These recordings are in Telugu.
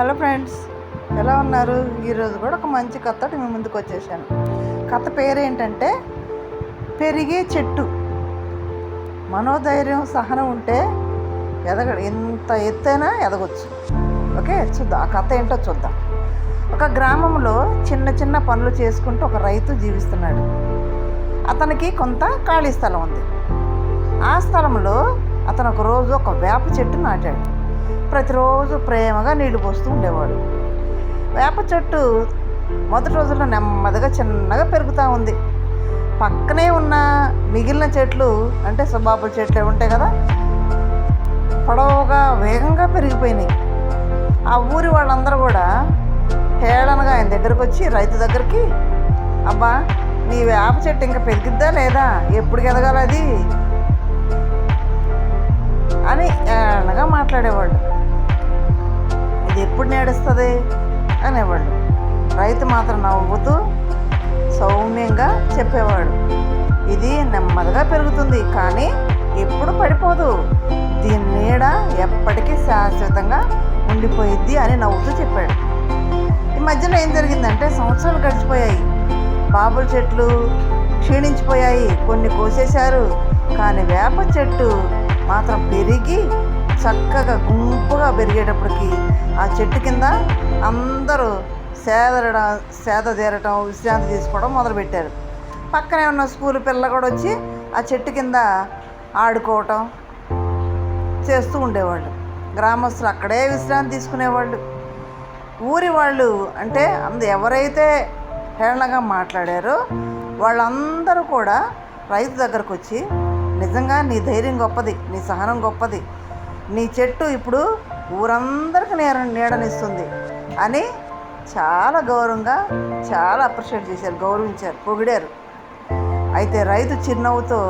హలో ఫ్రెండ్స్ ఎలా ఉన్నారు? ఈరోజు కూడా ఒక మంచి కథ మీ ముందుకు వచ్చేసాను. కథ పేరు ఏంటంటే పెరిగే చెట్టు. మనోధైర్యం సహనం ఉంటే ఎదగ ఎంత ఎత్తైనా ఎదగొచ్చు. ఓకే చూద్దాం. ఆ కథ ఏంటో చూద్దాం. ఒక గ్రామంలో చిన్న చిన్న పనులు చేసుకుంటూ ఒక రైతు జీవిస్తున్నాడు. అతనికి కొంత ఖాళీ స్థలం ఉంది. ఆ స్థలంలో అతను ఒక రోజు ఒక వేప చెట్టు నాటాడు. ప్రతిరోజు ప్రేమగా నీళ్ళు పోస్తూ ఉండేవాడు. వేప చెట్టు మొదటి రోజుల్లో నెమ్మదిగా చిన్నగా పెరుగుతూ ఉంది. పక్కనే ఉన్న మిగిలిన చెట్లు అంటే సుబాబుల చెట్లు ఉంటాయి కదా పొడవుగా వేగంగా పెరిగిపోయినాయి. ఆ ఊరి వాళ్ళందరూ కూడా హేళనగా ఆయన దగ్గరకు వచ్చి రైతు దగ్గరికి అబ్బా నీ వేప చెట్టు ఇంకా పెరిగిద్దా లేదా? ఎప్పుడు ఎదగాలి అది? వస్తుంది అనేవాళ్ళు. రైతు మాత్రం నవ్వుతూ సౌమ్యంగా చెప్పేవాడు. ఇది నెమ్మదిగా పెరుగుతుంది కానీ ఎప్పుడు పడిపోదు. దీని నీడ ఎప్పటికీ శాశ్వతంగా ఉండిపోయిద్ది అని నవ్వుతూ చెప్పాడు. ఈ మధ్యలో ఏం జరిగిందంటే సంవత్సరాలు గడిచిపోయాయి. బాబుల చెట్లు క్షీణించిపోయాయి. కొన్ని కోసేశారు. కానీ వేప చెట్టు మాత్రం పెరిగి చక్కగా గుంపుగా పెరిగేటప్పటికి ఆ చెట్టు కింద అందరూ సేదరడం సేద తీరటం విశ్రాంతి తీసుకోవడం మొదలుపెట్టారు. పక్కనే ఉన్న స్కూల్ పిల్ల కూడా వచ్చి ఆ చెట్టు కింద ఆడుకోవటం చేస్తూ ఉండేవాళ్ళు. గ్రామస్తులు అక్కడే విశ్రాంతి తీసుకునేవాళ్ళు. ఊరి వాళ్ళు అంటే అంద ఎవరైతే హేళనగా మాట్లాడారో వాళ్ళందరూ కూడా రైతు దగ్గరకు వచ్చి నిజంగా నీ ధైర్యం గొప్పది నీ సహనం గొప్పది నీ చెట్టు ఇప్పుడు ఊరందరికి నేర నీడనిస్తుంది అని చాలా గౌరవంగా చాలా అప్రిషియేట్ చేశారు గౌరవించారు పొగిడారు. అయితే రైతు చిరునవ్వుతో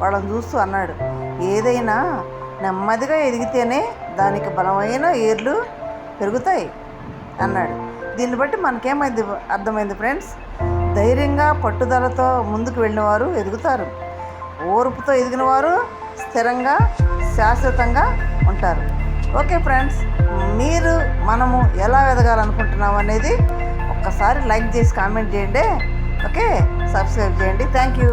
వాళ్ళని చూస్తూ అన్నాడు ఏదైనా నెమ్మదిగా ఎదిగితేనే దానికి బలమైన ఏర్లు పెరుగుతాయి అన్నాడు. దీన్ని బట్టి మనకేమైంది అర్థమైంది ఫ్రెండ్స్ ధైర్యంగా పట్టుదలతో ముందుకు వెళ్ళిన వారు ఎదుగుతారు. ఓర్పుతో ఎదిగిన వారు స్థిరంగా శాశ్వతంగా ఉంటారు. ఓకే ఫ్రెండ్స్ మీరు మనము ఎలా ఎదగాలనుకుంటున్నాం అనేది ఒక్కసారి లైక్ చేసి కామెంట్ చేయండి. ఓకే సబ్స్క్రైబ్ చేయండి. Thank you.